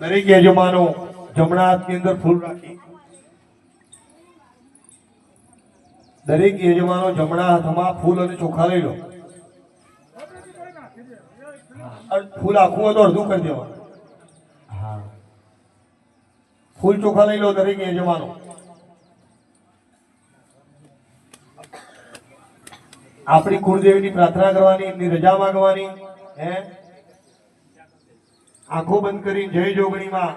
દરેક યજમાનો જમણા હાથની અંદર ફૂલ રાખી. દરેક યજમાનો જમણા હાથમાં ફૂલ અને ચોખા લઈ લો. ફૂલ આખું હોય તો અડધું કરી દેવાનું. ફૂલ ચોખા લઈ લો દરેક યજમાનો. આપણી કુળદેવીની પ્રાર્થના કરવાની, એમની રજા માંગવાની, હે? આંખો બંધ કરી જય જોગણીમાં,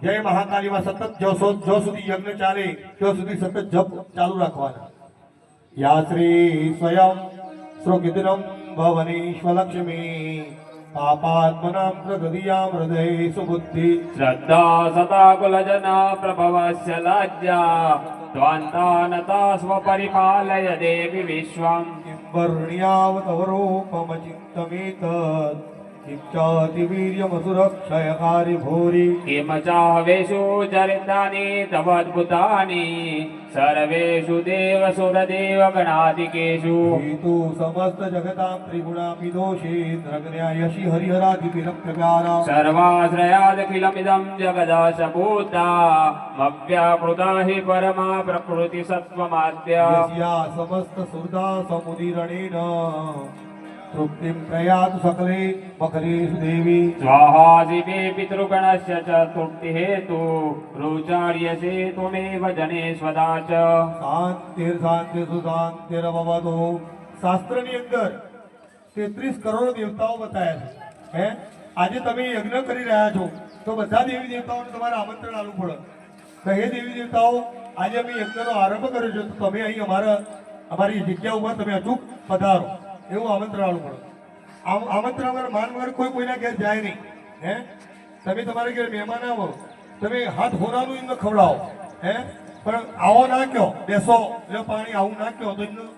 જય મહાકાલીમાં સતત જો જો સુધી યજ્ઞ ચાલે, ત્યાં સુધી સતત જપ ચાલુ રાખવાના. યા શ્રી સ્વયં શ્રોકિતનમ ભવનીશ્વલક્ષ્મી પાપાત્મનામ પ્રગદિયામ હૃદય સુબુદ્ધિ. શ્રદ્ધા સતા કુલજના પ્રભવસ્ય લાજ્યા ત્વાંતાનતા સ્વપરિપાલય દેવી बर्ण्यावतवरोपमचिन्तमेतत् इच्छातिवीर्यमसुरक्षयकारि भूरि किम चाहेषु चरितानि तवद्भुतानि सर्वेषु देवसुरदेवगणादिकेषु। हेतु समस्तजगतां गणादिकेषु तु समस्त जगता त्रिगुणापि दोषे द्र्यायशि हरिहरादितिरक्त सर्वाश्रयात् मव्याकृता हि परमा प्रकृतिसत्त्वमाद्या। समस्तसुहृदा समुदीरणेन तृप्तिं प्रयातु सकले मकरेषु देवी स्वाहाशिवे पितृगणस्य च तृप्तिहेतु रोचार्यसे त्वमेव जनेष्वदा च શાંતિર શાંતિર્સુ શાંતિરવવતો શાસ્ત્રની અંદર તેત્રીસ કરોડ દેવતાઓ બતાવ્યા છે હે આજે તમે યજ્ઞ કરી રહ્યા છો તો બધા દેવી દેવતાઓને તમારે આમંત્રણ આપવું પડે કે હે દેવી દેવતાઓ આજે અમે યજ્ઞનો આરંભ કર્યો છે તો તમે અહીં અમારા અમારી જગ્યા ઉપર તમે અચૂક પધારો એવું આમંત્રણ આપવું પડે આમ આમંત્રણ વગર માન વગર કોઈ કોઈના ઘેર જાય નહીં. હે? તમે તમારે ઘેર મહેમાન આવો. તમે હાથ હોરાનું એમને ખવડાવો. હે? પણ આવો ના કહો બેસો. એટલે પાણી, આવું ના કહો તો એમનું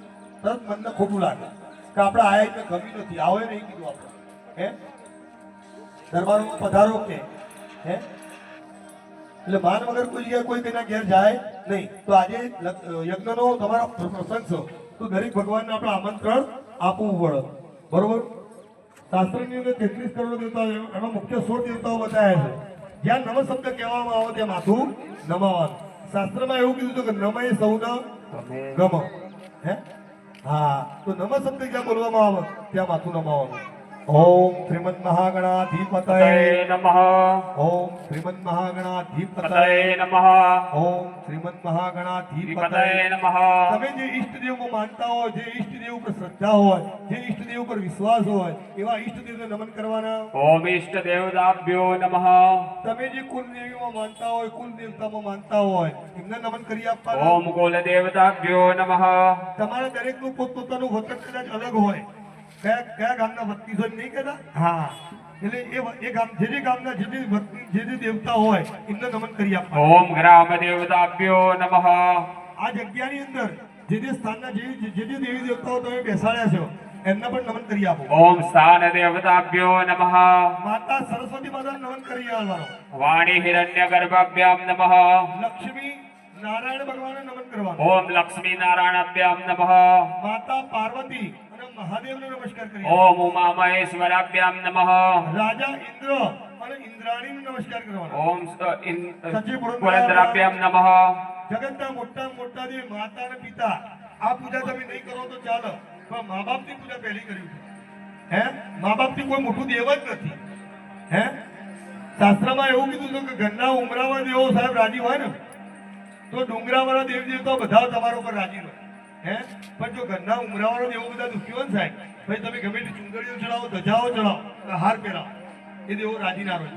તરત મનને ખોટું લાગે. કે આપણે આયા એમને ગમી નથી. આવો નહીં કીધું આપણે. હે? દરબારોમાં પધારો કે? હે? એટલે માન વગર કોઈ જગ્યાએ કોઈ તેના ઘેર જાય નહીં. તો આજે યજ્ઞનો તમારો પ્રસંગ છે. તો દરેક ભગવાનને આપણે આમંત્રણ આપવું પડે. બરોબર? શાસ્ત્રની અંદર તેત્રીસ કરોડ દેવતાઓ એનો મુખ્ય સોળ દેવતાઓ બતાવ્યા છે. જ્યાં નમ શબ્દ કહેવામાં આવે ત્યાં માથું નમાવાનું. શાસ્ત્રમાં એવું કીધું હતું કે નમય સૌના ગમ. હે? હા તો નમ શબ્દ જ્યાં બોલવામાં આવે ત્યાં માથું નમાવાનું. ઓમ શ્રીમદ મહાગણાધિપતય પતય નમઃ ઓમ શ્રીમદ મહાગણાધિપતય નમઃ ઓમ શ્રીમદ મહાગણાધિપતય નમઃ તમે જે ઈષ્ટદેવમાં માનતા હોય જે ઈષ્ટદેવ પર શ્રદ્ધા હોય જે ઈષ્ટદેવ પર વિશ્વાસ હોય એવા ઈષ્ટદેવને નમન કરવાના? ઓમ ઈષ્ટદેવ દાભ્યો નમઃ તમે જે કુલદેવીમાં માનતા હોય કુલ દેવતામાં માનતા હોય એમને નમન કરી આપવા ઓમ કુલ દેવતાભ્યો નમઃ તમારા દરેકનું પોતપોતાનું વતન કદાચ અલગ હોય કયા કયા ગામના ભક્તિ છો નહીં કહેતા? હા. એટલે એ એ ગામ જે જે ગામના જે જે વતની જે જે દેવતા હોય એમને નમન કરી આપવા ઓમ ગ્રામ દેવતાભ્યો નમઃ. આ જગ્યાની અંદર જે જે સ્થાનના જે જે જે દેવી દેવતાઓ તમે બેસાડ્યા છો એમને પણ નમન કરી આપો. ઓમ સ્થાન દેવતાભ્યો નમઃ. માતા સરસ્વતી માતા નમન કરી આવવાનો. વાણી હિરણ્ય ગર્ભાભ્યામ નમઃ. લક્ષ્મી નારાયણ ભગવાનને નમન કરવાનું. ઓમ લક્ષ્મી નારાયણાભ્યામ નમઃ. માતા પાર્વતી અને મહાદેવને નમસ્કાર કરીએ. ઓમ ઉમા મહેશ્વરાભ્યામ નમઃ. રાજા ઇન્દ્ર અને ઇન્દ્રાણીને નમસ્કાર કરવાનો. ઓમ પુરંદરાભ્યામ નમઃ. જગતના મોટા મોટા જે માતા અને પિતા આ પૂજા તમે નહીં કરો તો ચાલો. પણ મા બાપની પૂજા પહેલી કરવી હે? મા બાપથી કોઈ મોટું દેવ જ નથી. હે? શાસ્ત્રમાં એવું કીધું છે કે ઘરના ઉમરામાં જેવો સાહેબ રાજી હોય ને? તો ડુંગરાવાળા દેવ દેવતાઓ બધા તમારા ઉપર રાજી રહે. હે? પણ જો ઘરના ઉમરાવાળો દેવો બધા દુઃખી હોય ને સાહેબ, ભાઈ તમે ગમે તે ચુંદડીઓ ચડાવો, ધજાઓ ચડાવો હાર પહેરાવો. એ દેવો રાજી ના રહે.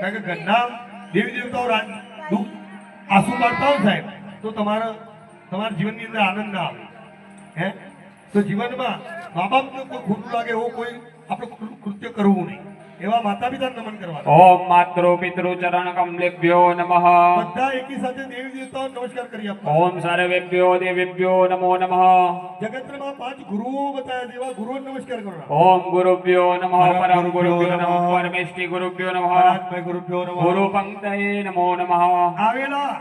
કારણ કે ઘરના દેવી દેવતાઓ દુઃખ આંસુ કાઢતા હોય સાહેબ, તો તમારા તમારા જીવનની અંદર આનંદ ના આવે. હે? તો જીવનમાં મા બાપને કોઈ ખોટું લાગે એવું કોઈ આપણે કૃત્ય કરવું નહીં. એવા માતા પિતા નમન કરવા ઓમ માતૃ પિતૃ ચરણ કમલેભ્યો નમઃ. બધા એકી સાથે દેવી દેવતાઓ નમસ્કાર કરી આપો ઓમ સર્વેભ્યો દેવેભ્યો નમો નમઃ. જગતમાં પાંચ ગુરુઓ બતાવ્યા દેવા ગુરુ નમસ્કાર કરો. ઓમ ગુરુભ્યો નમઃ પરમ ગુરુભ્યો નમઃ. પરમેશ્વરી ગુરુભ્યો નમઃ. ગુરુભ્યો નમઃ. ગુરુ પંક્તયે નમો નમઃ. આવેલા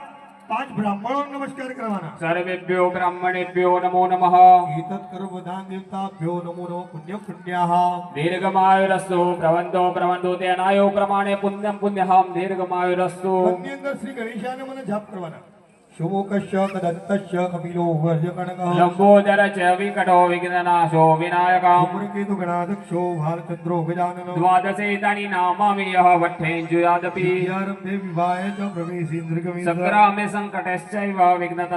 પાંચ બ્રાહ્મણો નમસ્કાર કરવાના. સર્વેભ્યો બ્રાહ્મણેભ્યો નમો નમઃ. એતત કર્મ દાન દેવતાભ્યો નમો નમઃ પુણ્ય પુણ્યાહ દીર્ઘમાયુરસ્તુ પ્રવંતો પ્રવંતો તેનાયો પ્રમાણે પુણ્યમ પુણ્યહમ દીર્ઘમાયુરસ્તુ. અન્ય અંદર શ્રી ગણેશાને મને જાપ કરવાના. શુમુકસ્ય કદંતસ્ય કપિલો વર્જકણક લંબોદર ચ વિકટો વિઘ્નનાશો વિનાયકમ ધૂમ્રકેતુ ગણાધક્ષો ભાલચંદ્રો ગજાનનો દ્વાદશેતાની નામામિ યઃ વઠ્ઠેન્જુયાદપી વિદ્યારંભે વિવાહે ચ પ્રવેશેન્દ્રગમિન્દ્ર સંગ્રામે સંકટશ્ચૈવ વિઘ્નત